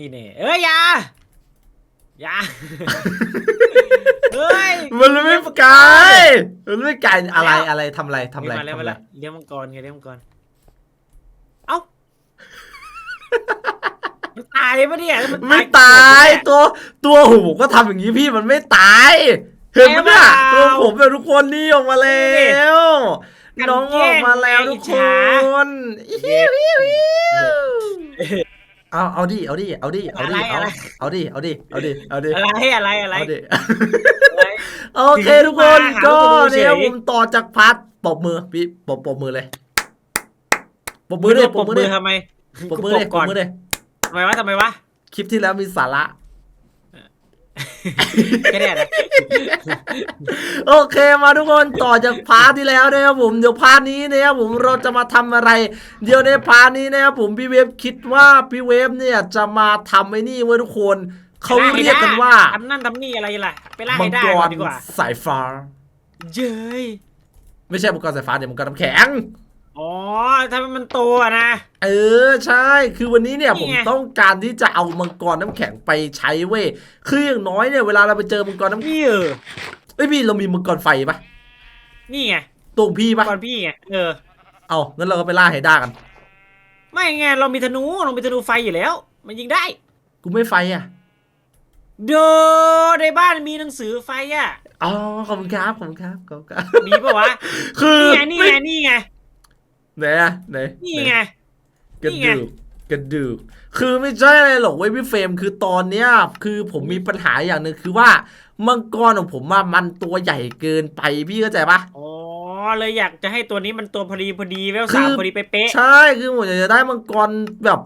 นี่เน่เอ้ยอย่าอย่าเฮ้ย มันไม่ไกลมันไม่ไกลอะไรอะไรทำอะไรทำอะไรมาแล้วทำมาอะไรแล้วเลี้ยงมังกรไงเลี้ยงมังกร เอ้า มันตายปะเนี่ยแล้วนไม่ตายตัวตัวหูก็ทำอย่างนี้พี่มันไม่ตายเห็นไหมเนี่ยตัวผมแบบทุกคนนี่ออกมาแล้วน้องออกมาแล้วทุกคนอิ๊วอิ๊วอิ๊ว เอาเอาดิเอาดิเอาดิเอาดิเอาเอาดิเอาดิเอาดิเอาดิอะไรอะไรอะไรเอาดิอะไรโอเคทุกคนถึงมาก็หาว่าจะดูเฉยเนี่ยผมต่อจากพาร์ทปรบมือพี่ปรบปรบมือเลยปรบมือเลยปรบมือเลยทำไมปรบมือเลยปรก่บอนมือเลยทำไมวะทำไมวะคลิปที่แล้วมีสาระ แค่เนี้ยนะโอเคมาทุกคนต่อจากพาร์ทที่แล้วนะครับผมเดี๋ยวพาร์ทนี้นะครับผมเราจะมาทำอะไร เดี๋ยวในพาร์ทนี้นะครับผมพี่เวฟคิดว่าพี่เวฟเนี่ยจะมาทำไอ้นี่ไว้ทุกคนเขาเรียกกันว่าทำนั่นทำนี่อะไรล่ะไปล่ามัให้งได้กก่อรนดีกว่าสายฟ้า เย้ยไม่ใช่มังกรสายฟ้าเดี๋ยวมังกรน้ำแข็ง อ๋อ ถ้ามันโตอะนะ เออใช่ คือวันนี้เนี่ยนี่ผมไง ต้องการที่จะเอามังกรน้ำแข็งไปใช้เว้ย คืออย่างน้อยเนี่ยเวลาเราไปเจอมังกรน้ำนี่เออ เอ้ยพี่เรามีมังกรไฟปะนี่ไงตรงพี่ปะก่อนพี่ไง เออ เอางั้นเราก็ไปล่าไฮด้ากัน ไม่ไง เรามีธนู เรามีธนูไฟอยู่แล้ว มันยิงได้ กูไม่ไฟอะโดในบ้านมีหนังสือไฟอะอ๋อขอบคุณครับขอบคุณครับขอบคุณครับ มีปะวะ คือนี่ไง นี่ไงนี่ไง ไหนอะไหนนี่หไง กระนี่ไง ดูกกระดูกคือไม่ใช่อะไรหรอกเว้ยพี่เฟรมคือตอนเนี้ย คือผมมีปัญหาอย่างหนึ่งคือว่ามังกรของผมอะมันตัวใหญ่เกินไปพี่เข้าใจปะ อ๋อเลยอยากจะให้ตัวนี้มันตัวพอดีพอดีเวลคือสามพอดีเป๊ะใช่คือผมอยากจะได้มังกรแบบ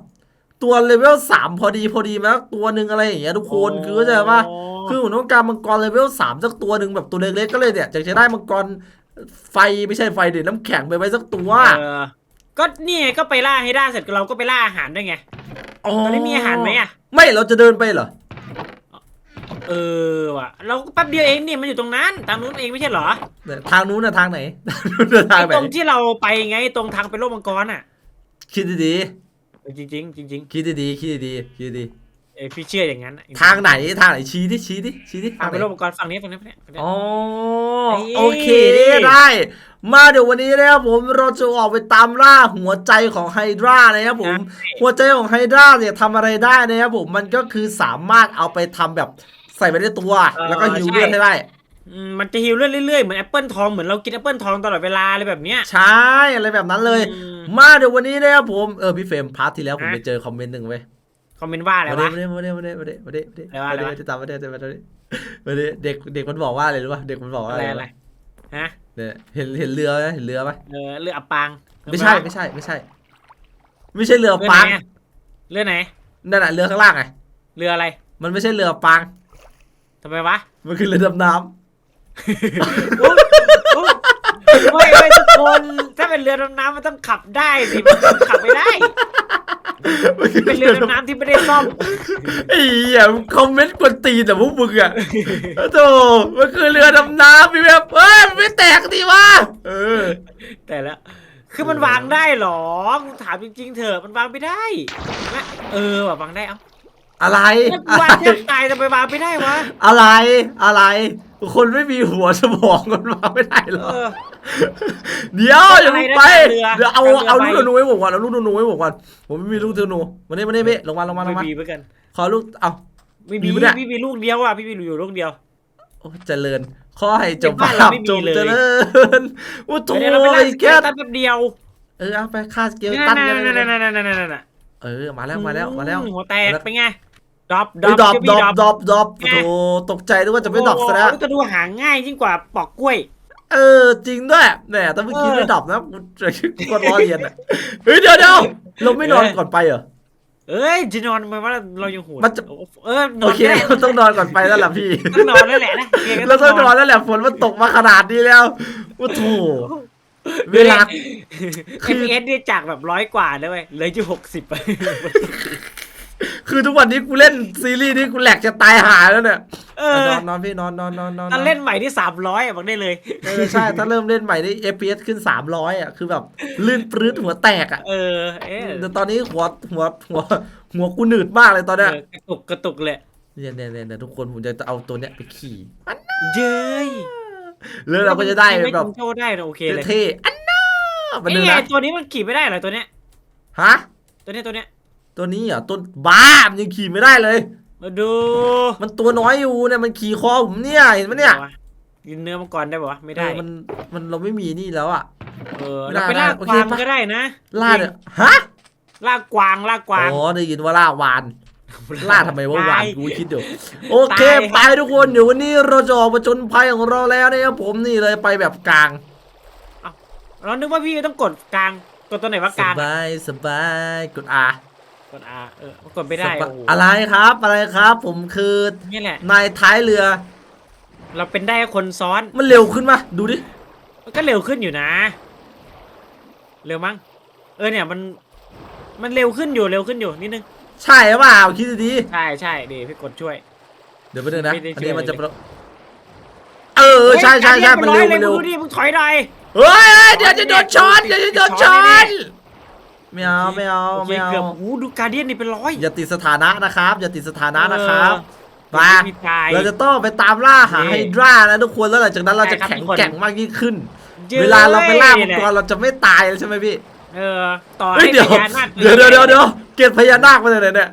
ตัวเลเวลสามพอดีพอดีไหมตัวหนึ่งอะไรอย่างเงี้ยทุกคนคือเข้าใจปะ คือผมต้องการมังกรเลเวลสามสักตัวหนึ่งแบบตัวเล็กๆก็เลยเนี่ยอยากจะได้มังกร ไฟไม่ใช่ไฟเด็ดน้ำแข็งไปไว้สักตัวเออก็นี่ไงก็ไปล่าให้ได้เสร็จเราก็ไปล่าอาหารด้วยไงตอนนี้มีอาหารไหมอะ ไม่เราจะเดินไปเหรอ เออว่ะ เราแป๊บเดียวเองนี่มันอยู่ตรงนั้นทางนู้นเองไม่ใช่เหรอเนี่ยทางนู้นนะทางไหนทางนู้นนะทางไหนไอ้ตรงที่เราไปไงตรงทางไปโลกมังกรอะ คิดดีเออจริงๆจริงๆคิดดีๆคิดดีๆคิดดีๆ เออพี่เชื่ออย่างนั้นอะๆทางไหนทางไหนชี้ดิชี้ดิชี้ดิทางไหไปน โลกมังกรฝั่งนี้ฝั่งนี้ฝั่งนี้ฝั่งนี้ อ๋อเอ้ยโอเคได้ มาเดี๋ยววันนี้นะครับผมเราจะออกไปตามล่าหัวใจของไฮดรานะครับผม หัวใจของไฮดราเนี่ยทำอะไรได้นะครับผมมันก็คือสามารถเอาไปทำแบบใส่ไปในตัว แล้วก็ฮิวเลือดให้ได้ อืมมันจะฮิวเรื่อยๆเรื่อยๆเหมือนแอปเปิลทองเหมือนเรากินแอปเปิลทองตลอดเวลาอะไรแบบเนี้ย ใช่อะไรแบบนั้นเลย อืมมาเดี๋ยววันนี้นะครับผมเออพี่เฟรมพาร์ทที่แล้วผมฮะ ไปเจอคอมเมนต์หนึ่งเว้ยค อมเมนต์ว่าอะไรมาวะเด้มาเด้มาเด้มาเด้มาเด้มาเด้อะไรวะมาเด้มาเด้ตามมาเด้ตามมาเด้มาเด้เด็กเด็กมันบอกว่าอะไรรู้ป่ะเด็กมันบอกว่าอะอะไรไรอะไรวะฮะเนี่ยเห็นเห็นเรือไหมเห็นเรือไหมเออเรืออับปางไม่ใช่ไม่ใช่ไม่ใช่ ไม่ใช่เรือเรือปัไหนงอะเรือไหน นั่นแหะเรือข้างล่างไงเรืออะไรมันไม่ใช่เรือปังทำไมวะ มันคือเรือดำน้อุ๊ยอุ๊ยเฮ้ยเฮ้ยทุกคน ถ้าเป็นเรือดำน้ำมันต้องขับได้สิ มันขับไม่ได้ำมันคือ เป็นเรือดำน้ำที่ไม่ได้ซ่อมไอ้เหี้ยคอมเมนต์กวนตีนแต่พวกมึงอะโธ่มันคือเรือดำน้ำพี่แบบเอ้ยมันไม่แตกดีวะเออ แต่ละ คือมันวางได้เหรอกูถามจริงๆเถอะมันวางไม่ได้แม่เออว่ะวางได้เอ้าอะไรแล้วกูอะไร วางแทบตายทำไมวางไม่ได้วะอะไรอะไร คนไม่มีหัวสมองมันมาไม่ได้หรเอออ เดี๋ยวอย่าเพิ่งไปอะไรนะเรือเดี๋ยวเอาเรือเอาไปลูกธนูให้ผมก่อนเอาลูกธนูให้ผมก่อนผมไม่มีลูกธนูมาเนี่มาเนี่ยพี่ลงมาลงมาลไม่งมามีเหมือนกันขอลูกเอา ไม่มีมีปะเนี่ย พี่มีลูกเดียวอะพี่มีอยู่ลูกเดียว โอ้เจริญขอให้จงในบ้านภาเราพไม่มีจงเลย เจริญโอ้โถเดี๋ยวเราไปล่าไอ้สเกแก๊ลสตันแป๊บเดียวเออเอาไปฆ่าสเกลนั่ตันนนั่กันนนั่นนั่นนั่นนั่นเออมาแล้วมาแล้วมาแล้ว หัวแตกมาแล้วเป็นไง ดรอปดรเฮ้ยดรออปปดรอปดรอปดรอปไงโอ้โหตกใจนึกว่าจะไม่ดรอปซะแล้วโโหก็ดูหาง่ายยิ่งกว่าปอกกล้วย เออจริงด้วยแหมแต่เมื่อกี้เออไม่ดรอปนะกูจะกดล้อเลียนอะเฮ้ยเดี๋ยวเดี๋ยวเราไม่นอนเอ้ยก่อนไปเหรอเอ้ยจะนอนทำไมว่าเรายังหัวมันจะเออนอโอนเคไม่ได้เราต้องนอนก่อนไปแล้วล่ะพี่ต้องนอนแล้วแหละนะยังไงเราต้องนอนแล้วแหละฝนมันตกมาขนาดนี้แล้วโอ้โหเวลาเอฟเอสเนี่ยจากแบบร้อยกว่าเลยเว้ยเหลืออยู่หกสิบ คือทุกวันนี้กูเล่นซีรีส์นี้กูแหลกจะตายหายแล้วเนี่ยเออนอนนอนพี่นอนนอนนอนนอนตอนเล่นใหม่ที่สามร้อยอะบอกได้เลยเออใช่ถ้าเริ่มเล่นใหม่นี่ FPS ขึ้น300อะคือแบบลื่นปลื้ดหัวแตกอะเออเอ๊ะแต่ตอนนี้หัวหัวหัวหัวกูหนืดมากเลยตอนเนี้ยเออกระตุกกระตุกเลยเนี่ยเนี่ยเนี่ยเนี่ยทุกคนผมจะเอาตัวเนี้ยไปขี่เย้ยแล้วเราก็จะได้ไม่แบบโชว์ได้นะโอเคเลยเท่ๆอันน่ามันนี่เดินไงนะตัวนี้มันขี่ไม่ได้เหรอตัวเนี้ยฮะตัวเนี้ยตัวเนี้ย ตัวนี้เหรอะต้นบ้ามันยังขี่ไม่ได้เลย มาดูมันตัวน้อยอยู่เนี่ยมันขี่คอผมเนี่ยเห็นไหมเนี่ยกินเนื้อมังกรได้ปะวะไม่ได้เออมันมันเราไม่มีนี่แล้วอะ เออไม่เราได้ไปล่าโอกเควางปะก็ได้นะล่าเนี่ยฮะล่ากวางล่ากวางอ๋อได้ยินว่าล่าวานล่าทำไมว่าวานตยกูคิดอยู่โอเคตายไปทุกคนเดี๋ยววันนี้เราจะออกมาจนภัยของเราแล้วนะครับผมนี่เลยไปแบบกลางเรานึกว่าพี่ต้องกดกลางกดตัวไหนวะสกลางบายสบายกดอา กด R เออมันกดไม่ได้สบายโอ้โหอะไรครับ อะไรครับ ผมคือนี่แหละนายท้ายเรือ เราเป็นได้คนซ้อนมันเร็วขึ้นมาดูดิมันก็เร็วขึ้นอยู่นะ เร็วมั้งเออเนี่ยมันมันเร็วขึ้นอยู่เร็วขึ้นอยู่นิดนึงใช่หรือเปล่าคิดดีใช่ใช่ดีพี่กดช่วยๆเดี๋ยวไปดูนะไม่ได้อันช่วยนี้มันจะเลย เออใช่ใช่ใช่มันเร็วฮ้ยมันเร็วดูดิมึงถอยหน่อยเฮ้ยเฮ้ยเดี๋ยวจะโดนช้อนเดี๋ยวจะโดนช้อน ไม่เอาไม่เอาโอเคไม่เอาเกือบโอ้โหดูการเดียนนี่เป็นร้อย อย่าติดสถานะนะครับ อย่าติดสถานะนะครับ เออมามีตายเราจะต้องไปตามล่าหานี่ไฮดรานะทุกคนแล้วหลังจากนั้นเราจะใช่ครับแข็งทุกคนแกร่งมากยิ่งขึ้นย้ยเวลาเราไปล่ามังนี่กแหรละเราจะไม่ตายแล้วใช่ไหมพี่เออต่อเฮ้ยให้เดี๋ยวพญานาคเดี๋ยวเดี๋ยวเดี๋ยวเดี๋ยวเกล็ดพญานาคมาจากไหนเนี่ย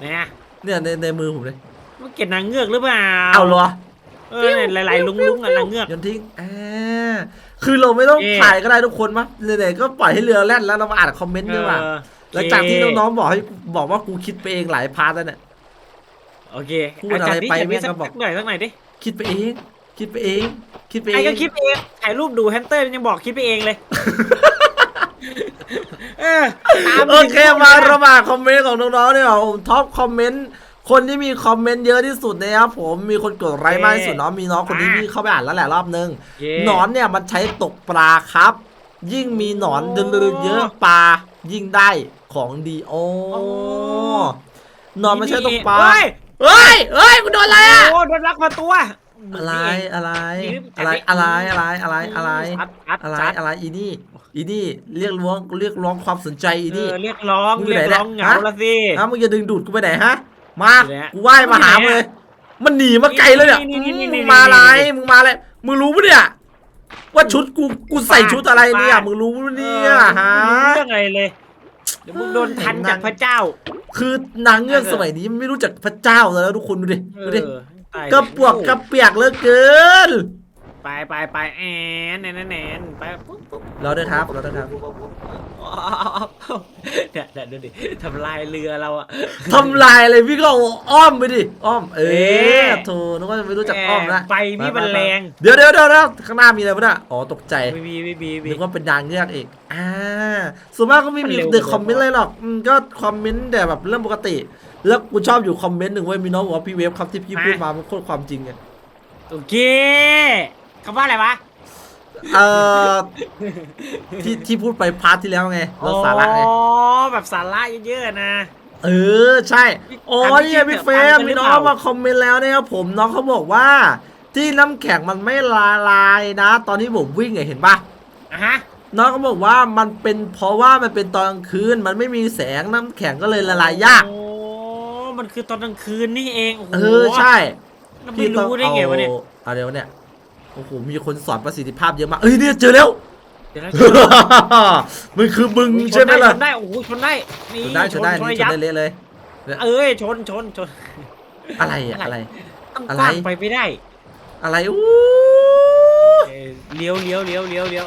เนี่ยเนี่ยในในมือผมเลยมันเก็บนางเงือกหรือเปล่าเอาเหรอ เออเนี่ยหลายๆลุงลุงๆอะนางเงือก โยนทิ้งอ่า คือเราไม่ต้องเอ๊ะ ถ่ายก็ได้ทุกคนมั้ยไหนๆก็ปล่อยให้เรือแล่นแล้วเรามาอ่านคอมเมนต์ดีกว่า เออหลังจากที่น้องๆบอกให้บอกว่ากูคิดไปเองหลายพาร์ทแล้วเนี่ย โอเคพูดอะไรจัดิไปจัดิแม่งสัก็บอก สัหน่อยสักหน่อยดิคิดไปเอง คิดไปเอง คิดไปเอไอ้งก็คิดไปเองถ่ายรูปดูแฮมสเตอร์มันยังบอกคิดไปเองเลยเออตามโอเคมาระหว่างคอมเมนต์ของน้องๆเนี่ยผมท็อปคอมเมนต์ คนที่มีคอมเมนต์เยอะที่สุดนะครับผมมีคนกดไลค์มากที่สุดเนาะมีน้องคนนี้ที่เข้าไปอ่านแล้วแหละรอบนึงเย้หนอนเนี่ยมันใช้ตกปลาครับ ยิ่งมีหนอนเดือเยอะปลายิ่งได้ของดีโอโอ้หนอนมันใช้ตกปลาเฮ้ยเฮ้ยเฮ้ยกูโดนอะไรอะโอ้โดนลักมาตัวอะไรอะไรนี่อะไรอะไรอะไรอะไรอะไร ชัดชัดอะไรชัดอะไรอีนี่อีนี่เรียกร้องเรียกร้องความสนใจอีนี่ เออเรียกร้องมึงอยู่เรียไหนกร้องเนี่เหยงาฮะ ละสิฮะมึงจะดึงดูดกูไปไหนฮะ มาอยู่ไหนฮะกูว่ายมาหาอยู่มึงไหนเลยอะมันหนีมาไกลเลยเนี่ยนี่นี่นี่มึนี่งมาอะไรนี่มึงมาอะไรมึงรู้ปะเนี่ยว่าชุดกูกูใส่ชุดอะไรเนี่ยฟาดมึงรู้ปะเอเนี่อยฮะไม่รู้เรื่องอะไรเลยเดี๋ยวมึงโดนทันจากพระเจ้า คือนางเงือกสมัยนี้ไม่รู้จักพระเจ้าแล้วทุกคนดูดิดูดิเออตายกระปวกกระเปียกเหลือเกินไปไปไปแอนแอนแอนแอนไปปุ๊บปุ๊บรอด้วยครับรอด้วยครับ เนี่ยเนี่ยดูดิทำลายเรือเราอะ ทำลายเลยพี่ก็เอาอ้อมไปดิอ้อม เอเอ๊อะโธ่นึกว่าจะไม่รู้จักอ้อมละไปพี่มันแรง เดี๋ยวเดี๋ยวเดี๋ยวเดี๋ยวข้างหน้ามีอะไรปะเนี่ยอ๋อตกใจไม่มีไม่มีไม่มีนึกว่าเป็นนางเงือกอีกอ่าส่วนมากก็ไม่มีมันเร็วเด็กกว่าคอมเมนต์อะไรหรอกอืมก็คอมเมนต์แต่แบบเรื่องปกติ แล้วกูชอบอยู่คอมเมนต์หนึ่งเว้ยมีน้องบอกว่าพี่เวฟครับที่พี่พูดมามันโคตรความจริงไงโอเคคำว่าอะไรวะ เอ่อที่ที่พูดไปพาร์ทที่แล้วไงเราสาระไง อ๋อแบบสาระเยอะๆนะ เออใช่อ๋อถามพี่เนี่ยพี่เถอะเฟรมฟังกันหรือมีน้องเปล่ามาคอมเมนต์แล้วเนี่ยครับผมน้องเขาบอกว่าที่น้ำแข็งมันไม่ละลายนะ ตอนที่ผมวิ่งไงเห็นปะอะฮะน้องเขาบอกว่ามันเป็นเพราะว่ามันเป็นตอนกลางคืน มันไม่มีแสงน้ำแข็งก็เลยละลายยากโอ้มันคือตอนกลางคืนนี่เองโอ้โหเออใช่แล้วไม่รู้ได้ไงวะเนี่ยเอาเดี๋ยวเนี่ย โอ้โห มีคนสอนประสิทธิภาพเยอะมาก เอ้ยเนี่ยเจอแล้ว เดี๋ยวนะมันคือมึงชใช่นไหมได้ล่ะชนได้ โอ้โหชนได้ นี่ชนได้ชนได้ชนนี่ชยันบได้เละเลย เอ้ยชนชนชนอะไรอะอะไรต้องอะไรกว้างไปไม่ได้ อะไรอู้เออเลี้ยวเลี้ยวเลี้ยวเลี้ยวเลี้ยว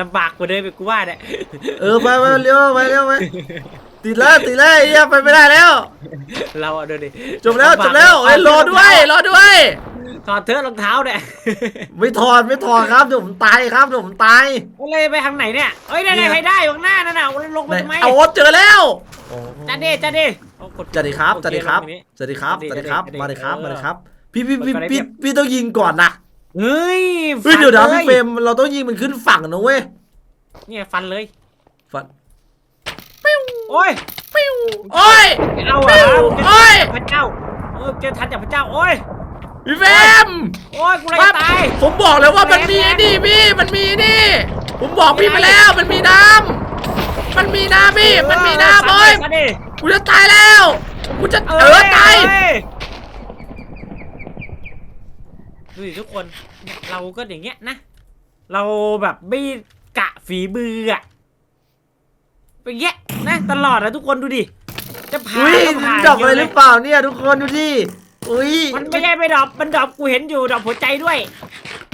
ลำบากกว่าเดิมไปกูว่าเนี่ยเออไปไปเลี้ยวไปเลี้ยวไปติดแล้วติดแล้วไอ้เหี้ยไปไม่ได้แล้ว เราอะเดินดิจบแล้วจบแล้วเอ้ยรอด้วยรอด้วย ถอดเสื้อรองเท้าเนี่ยไม่ถอดไม่ถอดครับเดี๋ยวผมตายครับเดี๋ยวผมตายเลยไปทางไหนเนี่ยเอ้ยได้เนี่ได้ยให้ได้อยู่ข้างหน้านั่นน่ะลงไปไหนทำไมเอาเจอแล้วจ้าเด้จ้าเด้เอากดสวัสดีครับโอสวัสดีครับลงตงนี้สวัสดีครับสสวัวัสสดีดีครับสวัสดีมาเลยครับเออมาเลยครับ พี่พี่พี่กดอะไรพี่เนี่ยพี่ต้องยิงก่อนนะเฮ้ยเฮ้ยเดี๋ยวนะฟัพี่เฟรมเราต้องยิงมันขึ้นฝั่งนะเว้ยเนี่ยฟันเลยฟันโอ้ยปิ้วโอ้ยเอาปิ้อะวเจโอ้อยพระเจ้าเออเจอทันจากพระเจ้าโอ้ย พี่เฟรมโอ้ยกูเลยครับตายผมบอกแล้วว่ามันมีแรงไอ้นี่พี่มันมีนี่ ผมบอกพี่ไปแล้วมันมีน้ำมันมีน้ำพี่มันมีน้ำเอโอ้อยซัดดิกูจะตายแล้วกูจะเออตายเอ้ดูดิทุกคนเนี่ยเราก็อย่างเงี้ยนะ เราแบบไม่กะฝีมืออะเป็นอย่างเงี้ยนะตลอดนะทุกคนดูดิจะผ่านอุ้ยก็ผ่านดอกอะไรเยหเลรืยอเปล่าเนี่ยทุกคนดูดิ อุ้ยมันไม่ได้ไม่ดอกมันดอกกูเห็นอยู่ดอกหัวใจด้วย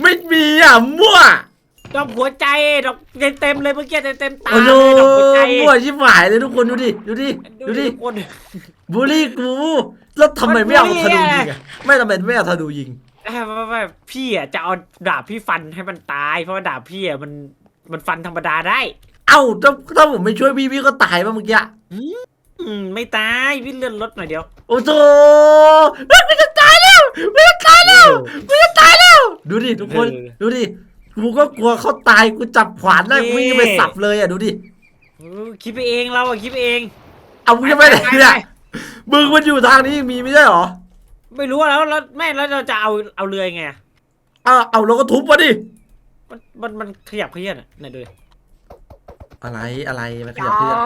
ไม่มีอะมั่วดอกหัวใจดอกเต็มเต็มๆเลยเมื่อกี้เต็มเต็มๆตาโอ้โหเลยดอกหัวใจมั่วชิบหายเลยทุกคนดูดิดูดิดูดิทุกคนบูลลี่กูแล้วทำไมไม่เอามันบูธลลี่นูอะยิงอะไม่ทำไมไม่เอาธนูยิงเอ้ยไม่ไม่พี่อะจะเอาดาบพี่ฟันให้มันตายเพราะว่าดาบพี่อะมันมันฟันธรรมดาได้ เอ้าถ้าถ้าผมไม่ช่วยพี่พี่ก็ตายป่ะเมื่อกี้ อืมไม่ตายพี่เลื่อนรถหน่อยเดียว โอ้โหเฮ้ยกูจะตายแล้วกูจะตายแล้วกูจะตายแล้ว ดูดิทุกคนเออ ดูดิกูก็กลัวเขาตายกูจับขวานได้นี่กูยังไปสับเลยอะดูดิเออคิดไปเองเราอะคิดไปเอง เอามึงจะไปไหนเนี่ยมึงมันอยู่ทางนี้มีไม่ใช่เหรอไม่รู้แล้วแล้วแม่แล้วเราจะเอาเอาเรือยังไงอะเอาเอาเราก็ทุบมาดิมันมันมันขยับเขยือนอะไหนดูดิ อะไรอะไรมันขยับขยับ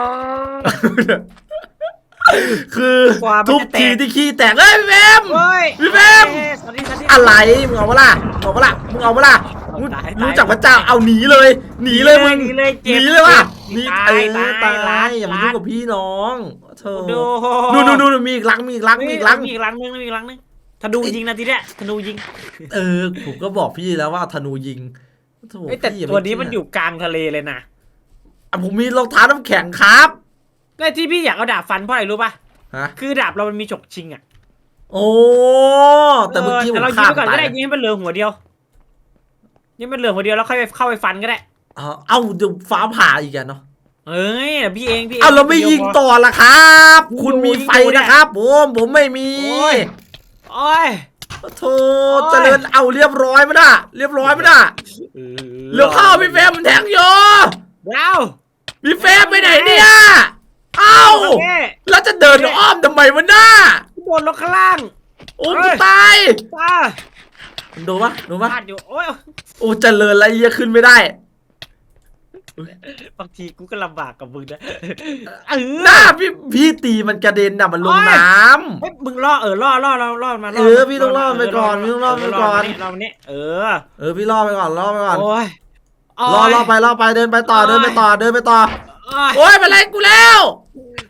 คือกว่ามันทุบจะแตทีกที่ขี้แตกเอ้ยพี่แบมเฮ้ยพี่แบมเอ้ยสวัสดีสวัสดีอะไรมึงเอาเปะล่ามึงเอาเปะล่ามึงเอาเปะล่าเอามึงตายรู้ตายจักพระเจ้าเอาหนีเลยหนีเลยมึงหนีเลยเจ็บหนีเลยว่ะหเจ็นีบเออตายตาตายยอย่ามายุ่งกับพี่น้องเธอดูนู่นนู่นนู่นมีอีกลังมีอีกลังมีอีกลังมีอีกลังนึงมีอีกลังนึงธนูยิงนะทีเนี้ยธนูยิง เออผมก็บอกพี่แล้วว่าธนูยิงโถ่เอ้ยแต่พี่อย่าตัวนี้ไเชื่มันอยู่กลางทะเลเลยนะ อะผมมีรองเท้าน้ำแข็งครับแต่ที่พี่อยากเอาดาบฟันเพราะอะไรรู้ป่ะ ฮะ คือดาบเรามันมีฉกชิงอะโอ้ แต่เมื่อกี้ผแต่มเรายิงข้ามไปก่อนตาก็ยได้ยิงให้มันเหลือหัวเดียวยิงให้มันเหลือหัวเดียวแล้วค่อยไปเข้าไปฟันก็ได้ เอาเอาเดี๋ยวฟ้าผ่าอีกอะเนาะเอ้ยพี่เองพี่เองเอาเราไม่ดีวยิงพอต่อละครับยิงคุณมียิงไฟดูเนี่ยนะครับ ผม ผมไม่มี โอ้ยโอ้ย โธโอ้ย เจริญเอาเรียบร้อยมั้ยน่ะเรียบร้อยมั้ยน่ะเหลือเข้าพี่เฟรมมันแทงอยู่ ดาวพี่เฟรมไปไหนเนี่ยเอ้าโอเคแล้วจะเดินอ้อมทำไมวะน้าโดนลงข้างล่าง โอ้เฮ้กูยตายป้าดูปะดูปะพลาดอยู่โอ้ยโอ้เจริญละเอียดขึ้นไม่ได้บางทีกูก็ลำบากกับมึงนะเออหน้าพี่พี่ตีมันกระเด็นน่ะมันลงโอ้ย น้เฮ้ยมึงล่อเออล่อล่อล่อล่อมาเออพี่ต้องล่อไปก่อนพี่ต้องล่อไปก่อนล่อมานี่เออำเออพี่ล่อไปก่อนล่อไปก่อน โอ้ย ล่อล่อไปล่อไปเดินไปต่อเดินไปต่อเดินไปต่อโอ้ยโอ้ยเป็นไรกูแล้ว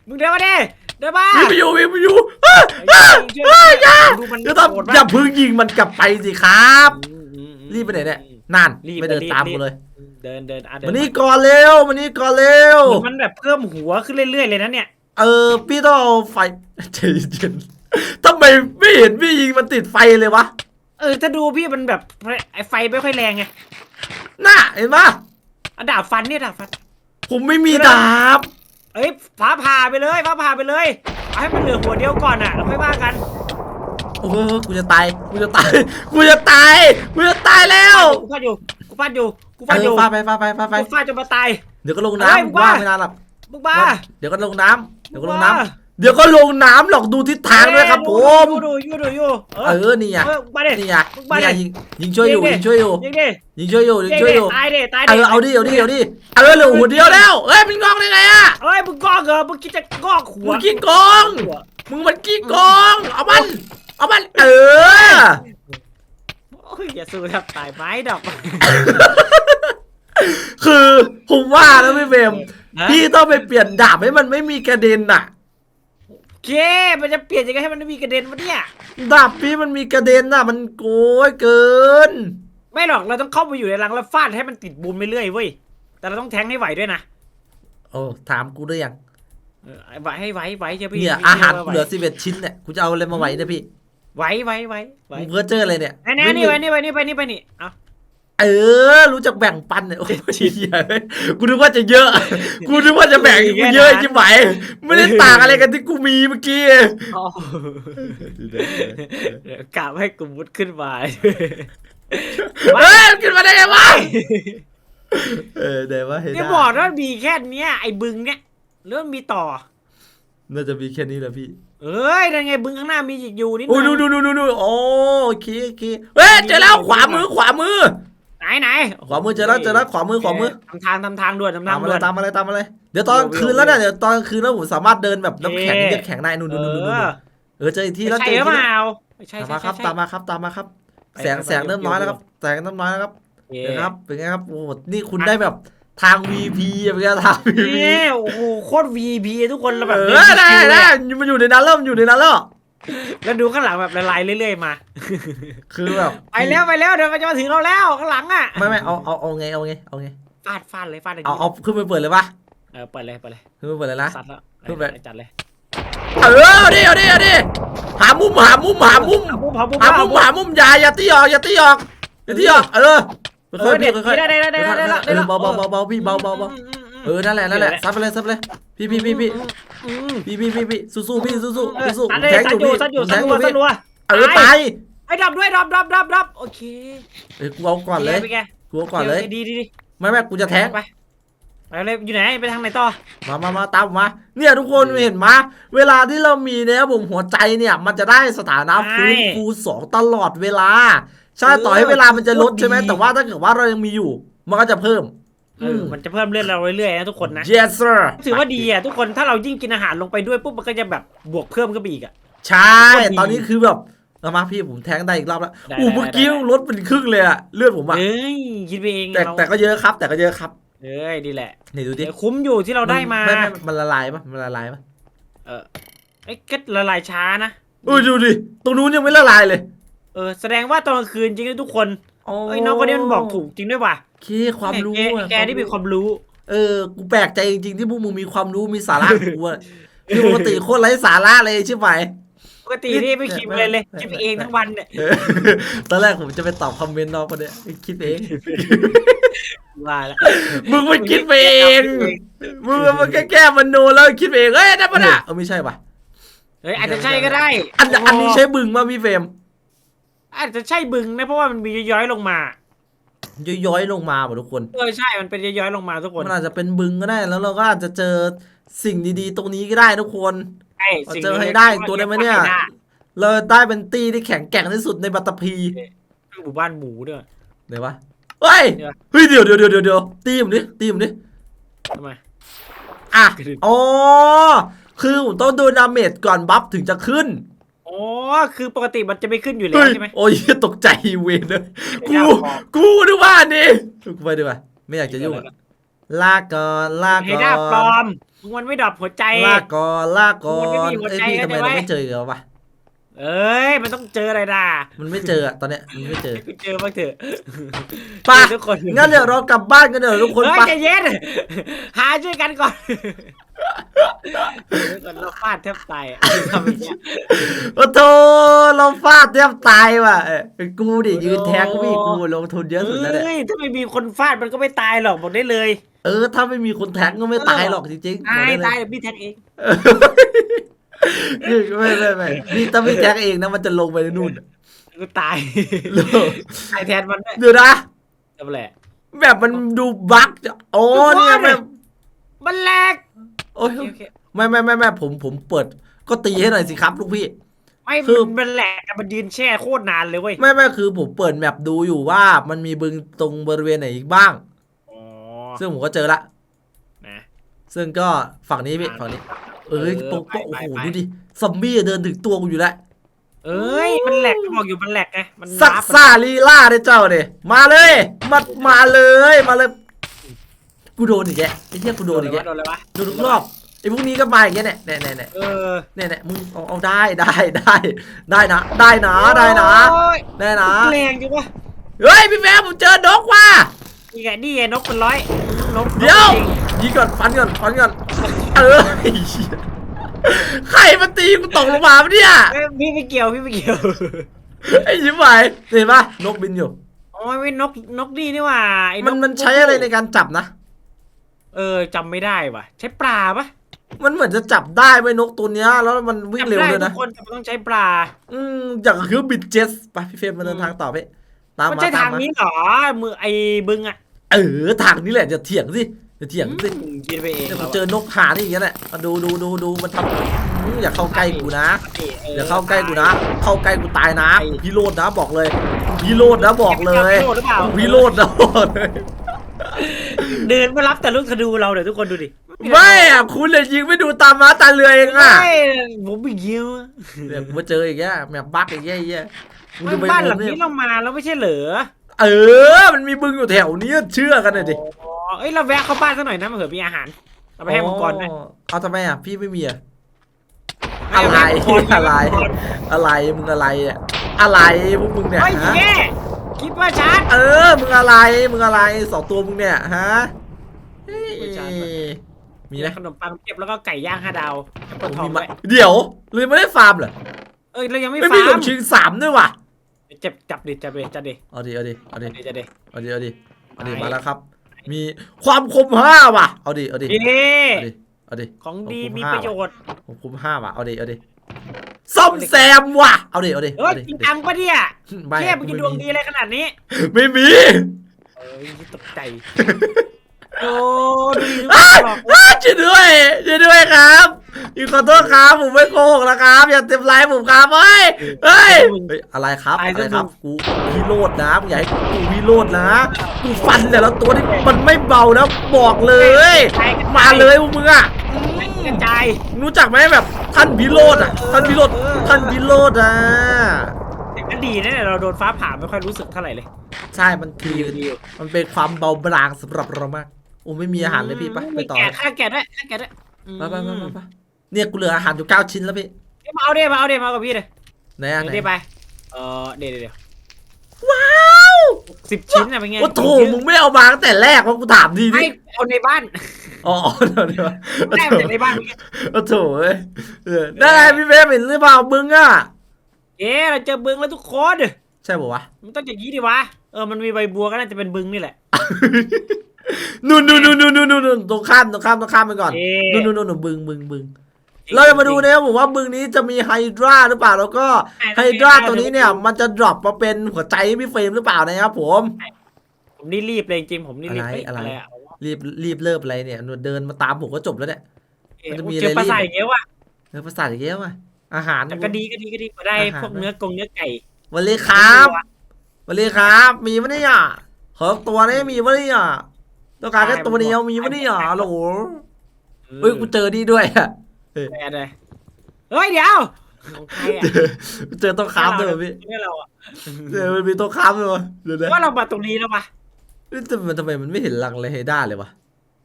มึงเดินมาดิเดินมาวิ่งไปอยู่วิ่งไปอยู่เอ้ยเฮ้ยเอ้ยเชื่ออย่าดูมันเดี๋ยวต้องโหดอย่ามากเพึ่งยิงมันกลับไปสิครับอืมอืมอืมรีบไปไหนเนี่ยนั่นรีบไม่เดินรีบตามรีบกูเลย เดินเดินอะเดิมานี่ก่อนเร็วมานี่ก่อนเร็วเหมือนมันแบบเพิ่มหัวขึ้นเรื่อยๆเลยนะเนี่ยเออพี่ต้องเอาไฟใจเย็นทำไมไม่เห็นพี่ยิงมันติดไฟเลยวะเออถ้าดูพี่มันแบบไอไฟไม่ค่อยแรงไง น่ะเห็นปะอะดาบฟันเนี่ยดาบฟัน ผมไม่มีดาบ เอ้ยฟ้าผ่าไปเลยฟ้าผ่าไปเลยเอาให้มันเหลือหัวเดียวก่อนอะแล้วค่อยว่ากันโอ้โหกูจะตาย กูจะตาย กูจะตาย กูจะตายแล้วกูฟาดอยู่ กูฟาดอยู่ กูเอฟาดอยู่อฟาดไปฟาดไปฟาดไปกูฟาดจนมาตาย เดี๋ยวก็ลงเฮ้ยน้ำว่าว่างไม่นานหรอกมึงบ้าเดี๋ยวก็ลงน้ำเดี๋ยวก็ลงว่าน้ำ เดี๋ยวก็ลงน้ำหรอกดูทิศทางด้วยครับผมอยู่ดูอยู่ดูอยู่เอเอออนี่ไงเออมาดิ นี่ไงมึงมานี่ไงดิ ยิงยิงช่วยอยู่ยิงดิยิงช่วยอยู่ยิงดิยิงช่วยอยู่ยิงยิงช่วยดิอยู่ตายดิตายเอดิอเอาดิเอาดิเอาดิเออเหลือหัวเดียวแล้วเอ้ยมันงอกได้ไงอะเอ้ยมึงกอกเหรอมึงคิดจะกอกหัวมึงกี้โกงหัวมึงมันกี้โกงเอามันเอามันเออโอ้ยอย่าสู้แทบตายไม้ดอกคือผมว่านะพี่เบมฮะพี่ต้องไปเปลี่ยนดาบให้มันไม่มีกระเด็นน่ะ เคมันจะเปลี่ยนยังไงให้มันไม่มีกระเด็นวะเนี่ยดาบพี่มันมีกระเด็นน่ะมันโกยเกิน ไม่หรอกเราต้องเข้าไปอยู่ในรังแล้วฟาดให้มันติดบูมไปเรื่อยเว้ยแต่เราต้องแทงให้ไหวด้วยนะโอ้ถามกูด้วยยังเออไหวให้ไหวไหวจะพี่เนี่ยพี่อาหารว่เหลือสิบเอ็ดชิ้นเนี่ยกูจะเอาอะไรมาไหวเนี่ยพี่ไหวไหวไหวไหวมึงเพื่อเจออะไรเนี่ยไอ้แน่นี่ไปนี่ไปนี่ไปนี่ไปนี่เอา เออ รู้จักแบ่งปันเนี่ยโอ้ยเหี้ยกูนึกว่าจะเยอะ กูนึกว่าจะแบ่งกูเยอะจิ๋มไหวไม่ได้ต่างอะไรกันที่กูมีเมื่อกี้เอาเดี๋ยวกะให้กลุ่มมุดขึ้นมาเฮ้ยขึ้นมาได้ไงวะเออเดี๋ยวว่าเห็นจะบอกว่ามีแค่เนี้ยไอ้บึงเนี้ยเริ่มมีต่อ น่าจะมีแค่นี้แหละพี่เอ้ยนั่นไงบึงข้างหน้ามีอีกอยู่นิดโอ้ยนึดูงดูดูดูดูโอ้โอเคโอเคเฮ้ยเจอแล้วขวามือขวามือ ไหนไหนขวามือเจอแล้วเจอแล้วขวามือขวามือทำทางทำทางด่วนทำทาตางมมาด่เลวยนตามมาเลยตามมาเลยเดี๋ยวตอนกลางคืนแล้วเนี่ยเดี๋ยวตอนกลางคืนแล้วผมสามารถเดินแบบน้ำแข็งเอ๊ะเยือกแข็งได้นู่นนู่นนู่นนู่นเออเออเจออีกทีแล้วใช่เจอหอีรืกอทีเปแล้วล่าไม่ใช่ตามใช่มาครับใช่ตามมาครับตามมาครับไปแสงไปแสงไปเริ่มอยู่น้อยแล้วอยู่ครับแสงเริ่มน้อยแล้วครับโอเคเห็นะครับเป็นไงครับโอ้โหนี่คุณได้แบบทาง VP อะเป็นไงทาง VP นี่โอ้โหโคตร VP ทุกคนเราแบบเอเดิอนได้ชิวๆได้เลยมันอยู่ในนั้นแล้วมันอยู่ในนั้นแล้ว แล้วดูข้างหลังแบบละลายเรื่อยๆมา คือแบบไปแล้วไปแล้วเดี๋ยวมันจะมาถึงเราแล้วข้างหลังอะไม่ไม่เอาเอาเอาไงเอาไงเอาไงฟาดฟาดเลยฟาดเลยเอาเอาขึ้นไปเปิดเลยปะเออเปิดเลยเปิดเลยขึ้นไปเปิดเลยนะสัตว์แล้วขึ้นไปจัดเลยเออเอาดิเอาดิเอาดิหามุมหามุมหามุมเอาปุ๊บเอาปุ๊บหาเอามุมปุ๊บหามุมอย่าอย่าตีออกอย่าตีออกอย่าตีออกเออเอค่ออยๆเด็ดค่อยๆได้ได้ได้ได้ได้ได้เออเบาเบาเบาเบาพี่เบาเบาเบาอืมอืมอืม เออนั่นแหละนั่นแหละซัดไปเลยซัดไปเลยพี่พี่พี่พี่อืมพี่พี่พี่พี่สู้สู้พี่สู้สู้เออสู้สู้สัตว์เลยแทงสัอตยู่ว์อยู่พี่สัตว์อยู่ผมสัแทตงว์ออยู่ยู่สัตว์อยู่พี่เออตายไอ้ดับด้วยดับดับดับดับโอเคเออกูเอาก่อนเลยไปแกกูเอาก่อนเลยดีดีดีไม่ไม่กูจะแทงไปไปเลยอยู่ไหนไปทางไหนต่อมามามาตามผมมา เนี่ยทุกคนเห็นไหมเวลาที่เรามีเนี่ยผมหัวใจเนี่ย มันจะได้สถานะฟื้นฟูสองตลอดเวลา ใช่ต่อให้เวลามันจะลดใช่ไหมแต่ว่าถ้าเกิดว่าเรายังมีอยู่ มันก็จะเพิ่ม เออมันจะเพิ่มเลือดเราเรื่อยๆนะทุกคนนะ yes sir ถือว่าดีอะทุกคนถ้าเรายิ่งกินอาหารลงไปด้วยปุ๊บมันก็จะแบบบวกเพิ่มขึ้นไปอีกอะ ใช่โคตรดีตอนนี้คือแบบเอามาพี่ผมแทงได้อีกรอบแล้วได้อู้ได้เมื่อกี้ได้ลดเป็นครึ่งเลยอะเลือดผมอะเอ้ยคิดไปเองแต่เราแต่ก็เยอะครับ แต่ก็เยอะครับเอ้ยดีแหละนี่ดูดิเดี๋ยวคุ้มอยู่ที่เราได้มาไม่ไม่มันละลายปะมันละลายปะเออไอ้ก็ละลายช้านะเออดูดิตรงนู้นยังไม่ละลายเลย เออ แสดงว่าตอนกลางคืนจริงๆทุกคนเอ้ยน้องคนนี้มันบอกถูกจริงด้วยว่ะโอเคความรู้แกอะแกนี่มีความรู้ เออ กูแปลกใจจริงๆที่พวกมึงมีความรู้มีสาระกูอะคือปกติโคตรไร้สาระเลยใช่ไหม ปกตินี่ไม่คิดเลยเลยคิดไปเองทั้งวันเนี่ยเออตอนแรกผมจะไปตอบคอมเมนต์น้องคนเนี้ยคิดเอง ว่าแล้วมึงมันคิดไปเอง มึงมันแค่แก้มโนแล้วคิดไปเองเอ้ยได้ปะเนี่ยเออไม่ใช่ปะเฮ้ยอาจจะใช่ก็ได้อันอันนี้ใช้บึงมาพี่เฟรมอาจจะใช่บึงนะเพราะว่ามันมีย้อยๆลงมา ย้อยๆลงมาป่ะทุกคน เออใช่มันเป็นย้อยๆลงมาทุกคนมันอาจจะเป็นบึงก็ได้ แล้วเราก็อาจจะเจอสิ่งดีๆ ตรงนี้ก็ได้ทุกคนไอ้เอาสิ่งเจอนี้ให้ได้ตัวได้ไหมเนี่ยด้เราได้เป็นตีที่แข็งแกร่งที่สุดในบัตตภีหมู่บ้านหมูด้วยเดี๋ยววะเฮ้ยเดี๋ยว เฮ้ยเดี๋ยวเดี๋ยวเดี๋ยวเดี๋ยวเดี๋ยวตีมดิตีมดิทำไม อะขึ้นอ๋อคือผมต้องโดนดาเมจก่อนบัฟถึงจะขึ้น อ๋อคือปกติมันจะไม่ขึ้นอยู่แล้เฮ้วยใช่ไหม โอ้ยตกใจเวนเลยไม่กูน่าพอ กูนึกว่านี่กูไปดีกว่าไม่อยากจะยุ่งอะลาก่อนลาเฮก่อด้าปลนอมมึงมันไม่ดับหัวใจ ลาก่อนลาก่อมันไม่นมีหัวเอ้ยใจพี่ทำไมเข้าใจเราไหมไม่เจอกันวะเอ้ย มันต้องเจออะไรด่ามันไม่เจออะตอนเนี้ยมันไม่เจอกูเจอบ้างเถอะไปเจอทุกคนงั้นเดี๋ยวเรากลับบ้านกันเดี๋ยวทุกคนเฮ้ยไปใจเย็นหาช่วยกันก่อน เดี๋ยวก่อนเราฟาดแทบตายอะทำอย่างเงี้ยโอ้โธเราฟาดแทบตายว่ะเอ้ยกูดิยืนแท็กพี่กูลงทุนเยอะสุดแล้วเนี่ย เฮ้ยถ้าไม่มีคนฟาดมันก็ไม่ตายหรอกบอกได้เลยเออ ถ้าไม่มีคนแท็กก็ไม่ตายหรอกจริงๆตายบอกได้ตายเลยเดี๋ยวพี่แท็กเองนี่ไม่ไม่ไม่นี่ถ้าไม่แท็กเองนะมันจะลงไปในนู่นกูตายเดี๋ยวตายแทนมันด้วยเดี๋ยวนะ ทำไรแบบมันดูบั๊กจะโอ้เนี่ยแบบมันแหลก โอ้ยโอเคโอเค ไม่ไม่ไม่ไม่ผมผมเปิด ก็ตีให้หน่อยสิครับ ลูกพี่ ไม่คือ มันแหลกอะมันยืนแช่โคตรนานเลยเว้ยไม่ไม่คือผมเปิดแมปดูอยู่ว่ามันมีบึงตรงบริเวณไหนอีกบ้าง อ๋อซึ่งผมก็เจอละ นะซึ่งก็ฝั่งนี้พี่ฝั่งนี้ เอ้ยเออโป๊ะไปโอ้โหไปดูดิซอมบี้เดินถึงตัวกูอยู่แล้วเอ้ยมันแหลกบอกอยู่มันแหลกไงมันสักวาร์ปซ่าลีล่าเลยเจ้าเนี่ยมาเลยมามาเลยมาเลย กูโดนอีกแกไอ้เหี้ยกูโดนอีกแกโดนอะไรวะโดนทุกรอบไอ้พวกนี้ก็มาอย่างเงี้ยเนี่ยเนี่ยเนี่ยเนี่ยเออเนี่ยเนี่ยมึงเอาเอาได้ได้ได้ได้นะได้นะได้นะโอ้ยได้นะแรงจังวะเฮ้ยพี่แม่ผมเจอนกว่ะนี่ไงนี่ไงนกเป็นร้อยนกนกเดี๋ยวจริงยิงก่อนฟันก่อนฟันก่อนเออไอ้เหี้ยใครมาตีกูตกลงมาปะเนี่ยเอ้ยพี่ไม่เกี่ยวพี่ไม่เกี่ยวไอ้ยิ้มไหวเห็นปะนกบินอยู่โอ้ยเป็นนกนกนี่นี่หว่าไอ้นมันกมันใช้อะไรในการจับนะ เออจำไม่ได้ว่ะ ใช้ปลาปะมันเหมือนจะจับได้ไหมนกตัวเนี้ย แล้วมันวิ่งจำเร็วได้เลยทุนะกคนแต่มันต้องใช้ปลา อืมอย่างคือบิดเจ็ตไปพี่เฟรมมาเดินทางต่อพี่ตามมันมาใช่ตาทามงมานี้เหรอ มือไอ้บึงอะเออทางนี้แหละจะเถียงสิจะเถียงสิอืมกินไปเองเดี๋ยวผเรามอะเจอนกหานี่อย่างเงี้ยแหละมาดูดูดูดูมันทำอืมอย่าเข้าใกล้กูนะอออย่าเข้าใกล้กูนะ เข้าใกล้กูตายนะไอ้พี่โรดนะบอกเลยอืพี่โรดนะบอกเลยพี่โรจน์หรือเปล่าพี่โรดนะบอกเลย เดินมารับแต่ลูกธนูเราเดี๋ยวทุกคนดูดิไม่อะคุณเลยยิงไม่ดูตามม้าตาเรือเองอะไม่ผมไม่เยี่ยวเดี๋ยวกูมาเจออีกแย่แมปบั๊กอีกแย่แย่มึงไม่ดูไปบ้านหมุลัมงนี่นี้เรามาแล้วไม่ใช่เหรอเออ มันมีบึงอยู่แถวนี้เชื่อกันเลยดิอ๋อเอ้ยเราแวะเข้าบ้านซะหน่อยนะมาเผื่อมีอาหารเอาไปให้มังกรไหมอ๋อเอาทำไมอะพี่ไม่มีอะให้อะไรให้มังกอะไรให้มังกอะไรมึงอะไรอะอะไรพวกมึงเนี่ยเฮ้ยฮะแย่ คิดว่าชาร์จเออ มึงอะไร มึงอะไรสองตัวมึงเนี่ยฮะเฮ้ยไม่ใช่มีไหมขนมปังเก็บแล้วก็ไก่ย่างห้าดาวแอปเปิลทมีองไหมด้วยเดี๋ยวเลยไม่ได้ฟาร์มเหรอ เอ้ยเรายังไม่ไม่ฟามีร์หลมงชิงสามด้วยว่ะเจ็บจับดิจับดิจับดิเอาดิเอาดิเอาดิจับดิจับดิเอาดิเอาดิเอาดิไม่มาแล้วครับ มีความคมห้าว่ะ เอาดิเอาดิเย้เอาดิเอาดิของดีผมมีห้าประโยชน์ผมคุมห้าว่ะ เอาดิเอาดิ ซ่อมแซมว่ะ เอาดิเอาดิเฮ้ยเอาดิจริงจังปะเนี่ยไม่เทพมึงจะดวงดีอะไรขนาดนี้ไม่มี เอ้ยตกใจโอ้ดูดิอ้าบอกอ้าช่วยด้วยช่วยด้วยครับอีกขอโทษครับผมไม่โกหกนะครับ อย่าเต็มไลน์ผมครับเฮ้ยเฮ้ยเฮ้ยอะไรครับอะไรครับกูพี่โรดนะมึงอย่าให้กูพี่โรดนะกูฟันแต่ละตัวนี่มันไม่เบานะบอกเลย มาเลยพวกมึงอะอืม กระจายรู้จักไหมแบบท่านพิโรดอะท่านพิโรดท่านพิโรดอะแต่ก็ดีนะเนี่ยเราโดนฟ้าผ่าไม่ค่อยรู้สึกเท่าไหร่เลยใช่มันคือดีอยู่มันเป็นความเบาบางสำหรับเรามากโอ้ไม่มีอาหารเลยพี่ไปไปต่อแกะฆ่าแกะด้วยฆ่าแกะด้วยไปไปไปไปเนี่ยกูเหลืออาหารอยู่เก้าชิ้นแล้วพี่เอ้ยมาเอาเดี๋ยวมาเอาเดี๋ยวมาเอากับพี่เลยไหนอะไหนเดี๋ยวไปเออเดี๋ยวเดี๋ยวเดี๋ยวว้าวสิบชิ้นอะเป็นไงโอ้โถมึงไม่เอามาตั้งแต่แรกว่ากูถามทีให้นี่เอาในบ้าน อ๋อเดี๋ยวเดี๋ยวได้มาจากในบ้านเมื่อกี้โอ้โถเอ้ยเออได้ไงพี่เบฟเห็นหรือเปล่ามึงอะ เอ๊ะเราเจอบึงแล้วทุกคนใช่ป่าวะ มันต้องอย่างนี้ดิวะเออมันมีใบบัวก็น่าจะเป็นบึงนี่แหละ นู่นนู่นนู่นนู่นนู่นนู่นตรงข้ามตรงข้ามตรงข้ามไปก่อน เอ๊ะนู่นนู่นนู่นบึงบึงบึงเราจะมาดูนะครับผมว่าบึงนี้จะมีไฮดราหรือเปล่าแล้วก็ไฮดราตัวนี้เนี่ยมันจะดรอปมาเป็นหัวใจให้พี่เฟรมหรือเปล่านะครับผม ผมนี่รีบเลยจริงๆผมนี่รีบอะไรเฮ้ยอะไร อะรี บรีบเลิกอะไรเนี่ยเดินมาตามผมก็จบแล้วเนี่ยเอ๊ะมันจะมีเจออะไรปลารีบใสอย่างเงี้ยว่ะเออภาษาอย่างเงี้ยว่ะอาหาร แต่ก็ดีก็ดีก็ดีกว่าได้อาหาร พวกเนื้อกงเนื้อไก่วันเลยครับวันเลยครับ มีปะเนี่ยขอตัวนี้มีปะเนี่ยต้องการแค่ตัวเดียวมีปะเนี่ยโหลเฮ้ยกูเจอนี่ด้วยอะแปดเลยเฮ้ยเดี๋ยวของใครอะกูเจอต้องค้ามด้วยวะพี่ไม่เราอะเจอมันมีต้องค้ามด้วยวะเดี๋ยวนะว่าเรามาตรงนี้แล้วปะเฮ้ย แต่มันทำไมมันไม่เห็นลังเลยเฮด้าเลยวะ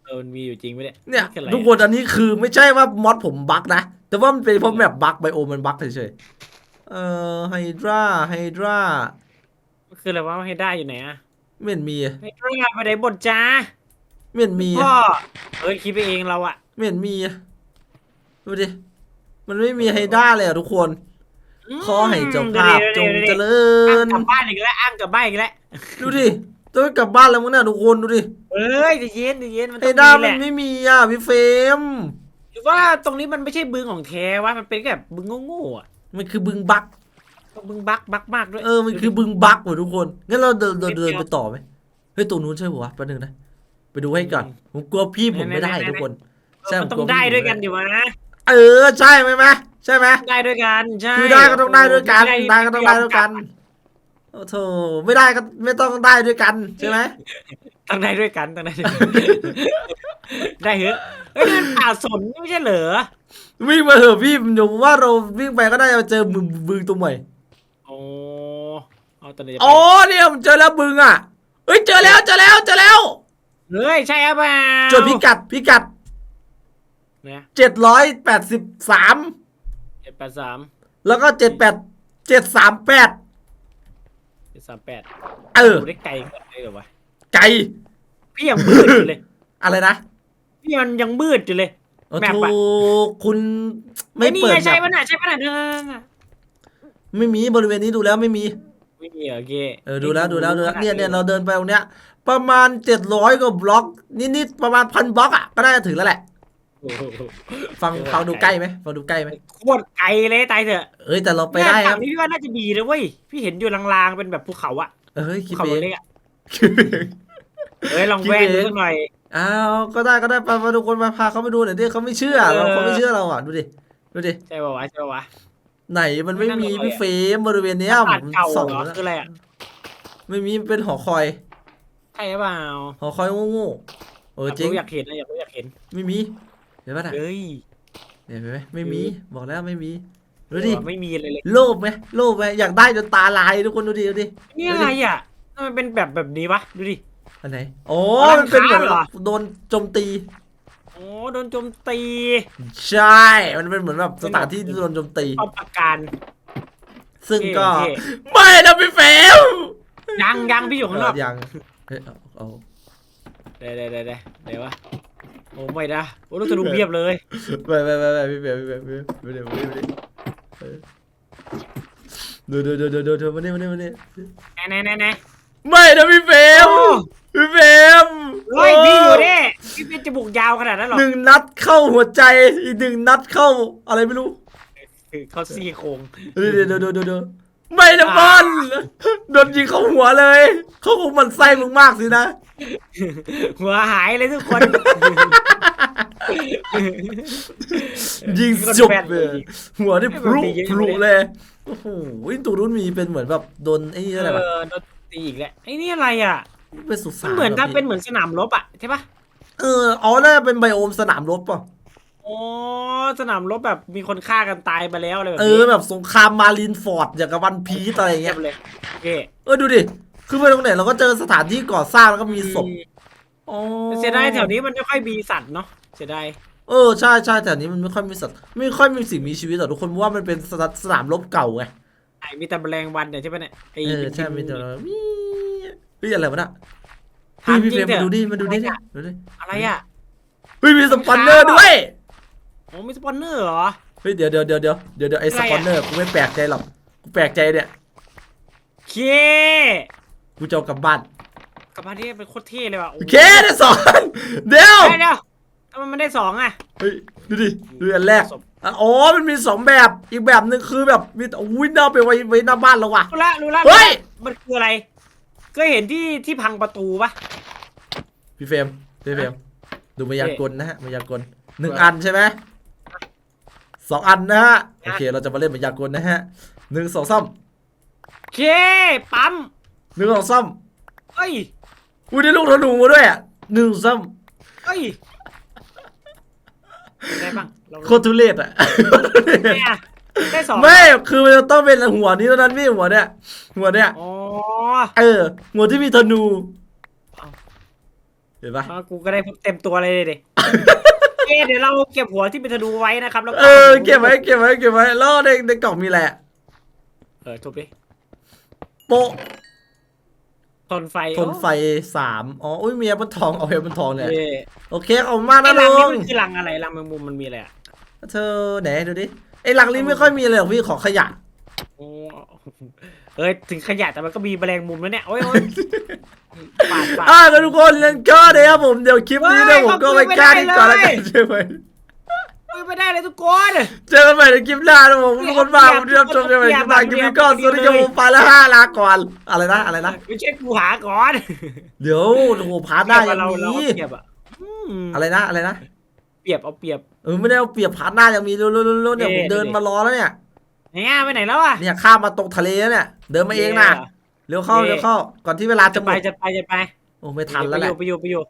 เออมันมีอยู่จริงไหมเนี่ยเนี่ยคืออะไรทุกคนอันนี้คือไม่ใช่ว่ามอดผมบั๊กนะ แต่ว่ามันเป็นเพราะแบบบั๊กไบโอมันบั๊กเฉยๆ เอ่อไฮดราไฮดรามันคืออะไรวะให้ได้อยู่ไหนอะไม่เห็นมีให้ได้ไปไหนบนจ้าไม่เห็นมีพ่อเอ้ยคิดไปเองเราอะไม่เห็นมีดูดิมันไม่มีไฮด้าเลยอะทุกคนขอให้เจ้าภาพจงเจริอ้างญกลับบ้านอีกแล้วอ้างกลับบ้านอีกแล้วดูดิ ต้องกลับบ้านแล้วมั้งเนี่ยทุกคนดูดิเอ้ยใจะเย็นใจะเย็นมันไฮต้องด้ามีแหมันละไม่มีอะพี่เฟรมหรือว่าตรงนี้มันไม่ใช่บึงของแท้วะมันเป็นแบบบึงโง่ๆอะมันคือบึงบักบึงบักบักมากด้วย เออ มันคือบึงบักว่ะทุกคน งั้นเราเดินเดินเดินไปต่อไหมเฮ้ย ตรงนู้นใช่ปะวะแป๊บนึงนะ ไปดูให้ก่อน ผมกลัวพี่ผมไม่ได้ทุกคน เออมันต้องได้ด้วยกันดิวะเออ ใช่ไหมไหมใช่ไหม ได้ด้วยกันใช่คือได้ก็ต้องได้ด้วยกัน ได้ก็ต้องได้ด้วยกัน โอ้โถไม่ได้ก็ไม่ต้องได้ด้วยกันใช่ไหมต้องได้ด้วยกันต้องได้ด้วยกันได้เหรอะเฮ้ยนี่มันป่าสนไม่ใช่เหรอวิ่งมาเถอะพี่ผมว่าเราวิ่งไปก็น่าจะเจอบึงบึงตัวใหม่โอ้เอาตอนนี้จะไปอ๋อเนี่ยผมเจอแล้วบึงอะเฮ้ยเจอแล้วเจอแล้วเจอแล้วเฮ้ยใช่หรือเปล่าจดพิกัดพิกัดเนี่ยเจ็ดร้อยแปดสิบสามเจ็ดแปดสามแล้วก็เจ็ดแปดเจ็ดสามแปดเจ็ด สามแปดเออได้ไกลขนาดนี้เหรอวะไก่พี่ยังมืดอยู่เลย อะไรนะพี่มันยังมืดอยู่เลยโอ้แมปโหอะคุณไม่อ้นี่เปิดไงใช่แมปะปน่ะใช่ปะน่ะเออไม่มีบริเวณนี้ดูแล้วไม่มีไม่มีเหรอโอเคเออดูแล้วดูแล้วดูแล้วเนี่ยเนี่ยเราเดินไปตรงเนี้ย ประมาณเจ็ดร้อยกว่าบล็อกนิดๆประมาณพันบล็อกอะก็น่าจะถึงแล้วแหละโอ้โห ฟังฟังดูใกล้ไหมฟังดูใกล้ไหมโคตรไกลเลยตายเถอะเอ้ยแต่เราไปได้คเนี่ยรับฝั่งนี้พี่ว่าน่าจะดีนะเว้ยพี่เห็นอยู่ลางๆเป็นแบบภูเขาอะเอ้ยคิภูดเขาเองเล็กอะเอ้ยลองแวะดูสักหน่อยอ้าวก็ได้ก็ได้ไปมาทุกคนมาพาเขาไปดูหน่อยดิเขาไม่เชื่อเออเราเขาไม่เชื่อเราอะดูดิดูดิใช่ป่าวะใช่ป่าวะไหนมันไม่มีไม่น่าเลยอะพี่เฟรมบริเวณเนี้ยบ้านเก่าส่องเหรอแล้วคืออะไรอะไม่มีมันเป็นหอคอยใช่หรือเปล่าหอคอยโง่ๆเออจริงอยากเห็นนะอยากรู้อยากเห็นไม่มี เห็นปะน่ะเอ้ยเห็นไหมไม่มีมีบอกแล้วไม่มีดูดิไม่มีอะไรเลยโลภไหมโลภไหมอยากได้จนตาลายทุกคนดูดิดูดินี่อะไรอะทำไมเป็นแบบแบบนี้วะดูดิอันไหนโอ้อ๋อมันเป็นเหมือนร้านค้าเหรอโดนโจมตีโอ้โดนโจมตี ใช่ มันเป็นเหมือนแบบสถานที่ที่โดนโจมตีเอาประกันซึ่งก็เท่ไม่นะพี่เฟรมยังยังพี่อยู่ข้างนอกเยังเฮ้ยเอาเอาเดี๋ยวเดี๋ยวเดี๋ยวเดี๋ยวเดี๋ยววะ โอ้ไม่นะโอ้ลูกธนูเพียบเลยไปไปไปไปพี่เฟรมพี่เฟรมพี่เฟรมไปเดี๋ยวไปเดี๋ยวไปเดี๋ยวเออดูดูดูดูดูดูมานี่มานี่มานี่ไหนไหนไหนไหนไม่นะพี่เฟรมโอ้พี่เฟรมเฮ้ยพี่อยู่ดิพี่เป็นจมูกยาวขนาดนั้นเหรอหนึ่งนัดเข้าหัวใจอีกหนึ่งนัดเข้าอะไรไม่รู้คือเขาซี่โครงเดี๋ยวเดี๋ยวเดี๋ยวเดี๋ยวเดี๋ยว ไม่นะบอลโดนยิงเข้าหัวเลย เขาคงหมันไส้มึงมากสินะ หัวหายเลยทุกคนยิงจบเลยหัวนี่พลุให้มันมีเยอะพลุเลยเลยโอ้โหตัวนู้นมีเป็นเหมือนแบบโดนไอ้นี่อะไรเอแบบอโดนตีอีกแล้วไอ้นี่อะไรอะเป็นสุสามันนเหมือนกับพี่เป็นเหมือนสนามรบอะใช่ปะเอออ๋อน่าจะเป็นไบโอมสนามรบป่ะ อ๋อสนามรบแบบมีคนฆ่ากันตายไปแล้วอะไรแบบเอนี้อแบบสงครามมารีนฟอร์ดอย่างกับวันพีซอะไรอย่างเงีเงี้ยยบเลยโอเคเออดูดิคือไปตรงไหนเราก็เจอสถานที่ก่อสร้างแล้วก็มีศพอ๋อแต่เสียดายแถวนี้มันไม่ค่อยมีสัตว์เนาะเสียดายเออใช่ใช่แต่อันนี้มันไม่ค่อยมีสัตว์ไม่ค่อยมีสิ่งมีชีวิตหรอกทุกคนเพราะว่ามันเป็นสนสนามรบเก่าไงไอ้มีแต่แมลงวันเนี่ยใช่ปะเนี่ยไอ้เออใช่มีแต่มีเฮ้ยอะไรวะน่ะถามพี่จริพี่งเฟรมเถมาดูอะ ดิมาดูดิเนี่ยดูดิอะไรอะ เฮ้ยมีสปอนเนอร์ด้วย โอ้มีสปอนเนอร์เหรอ เฮ้ยเดี๋ยวเดี๋ยวเดี๋ยวเดี๋ยวเดี๋ยวเดี๋ยวไอ้อะไรสอะปอนเนอร์กูไม่แปลกใจหรอกกูแปลกใจเนี่ยเคกูจะเอากลับบ้านกลับมาที่เป็นโคตรเท่เลยว่ะโอ้โอเคได้สอนเดี๋ยวได้แล้วทำไมมันได้สองอะ เฮ้ยดูดิดูอันแรกศพอะอ๋อมันมีสองแบบอีกแบบหนึ่งคือแบบมีอุ้ยน่าไปไว้ไว้หน้าบ้านเราว่ะ รู้ละรู้ละเฮ้ย มันคืออะไรเคยเห็นที่ที่พังประตูปะ พี่เฟรมพี่เฟรมดูมายากลนะฮะมายากลหนึ่งเอออัอันใช่ไหม สองอันนะฮะนะโอเค เราจะมาเล่นมายากลนะฮะหนึ่งสองสามเคปั๊มหนึ่งสองสามเอ้ยอุ้ยได้ลูกธนูมาด้วยอะหนึ่งสองสามเอ้ยได้บ้างลองโคตรทุเรศอะได้อะได้สองไม่ คือมันจะต้องเป็นหัวนี้เท่านั้นพี่หัวเนี่ย หัวเนี่ย อ๋อเออ หัวที่มีธนูเอ้าเห็นปะอะกูก็ได้เต็มตัวเลยดิ เอ๊ะเดี๋ยวเราเก็บหัวที่เป็นธนูไว้นะครับแล้วเออเก็บไว้เก็บไว้เก็บไว้แล้วในในกล่องมีอะไรอะเออทุบดิโป๊ะทนไฟทนไฟสามอ๋ออุ้ยมีแอปเปิลทองเอาแอปเปิลทองเนี่ยเย้โอเคขอบคุณมากไอ้นะรังลุนี้งมันคือรังอะไรรังแมงมุมมันมีอะไรอะเธอไหนดูดิไอ้หลังนี้ไม่ค่อยมีเลยหรอกพี่ของขยะโอ้ เอ้ยถึงขยะแต่มันก็มีแมลงมุมแล้วเนี่ยโอ้ยโอ้ยปาดปาด อ่าแล้วทุกคนเล่นก็เดี๋ยวผมเดี๋ยวคลิปนี้เฮ้เนี่ยยผมก็ขอบไปคุณกล้าไม่ที่ได้ก่อนแล้วเลยกันใช่ไหมโอ้ยไม่ได้เลยทุกคน เจอกันใหม่ในคลิปหน้านะผมทุกคนมาผมเรียบชมกันใหม่ในคลิปหน้าคลิปนี้ก็สวัสดีครับผมไปแล้วห้าลาก่อนอะไรนะอะไรนะไม่ใช่กูหาก่อนเดี๋ยวโอ้โหพาร์ทหน้ายังเราเรามีเปรียบอะอืมอะไรนะอะไรนะ เปรียบเอาเปรียบ เออไม่ได้เอาเปรียบพาร์ทหน้ายังมีเร็วๆๆๆเนี่ยเย่ผมเดินเย่มารอแล้วเนี่ย เนี่ยไปไหนแล้วอะเนี่ยข้ามมาตรงทะเลแล้วเนี่ย เดินมาเองนะเร็วเข้าเย่เร็วเข้า ก่อนที่เวลาจะจะหไปมดจะไปจะไปโอ้ไม่ทันแล้วแหละไปอยู่ไปอยู่ไปอยู่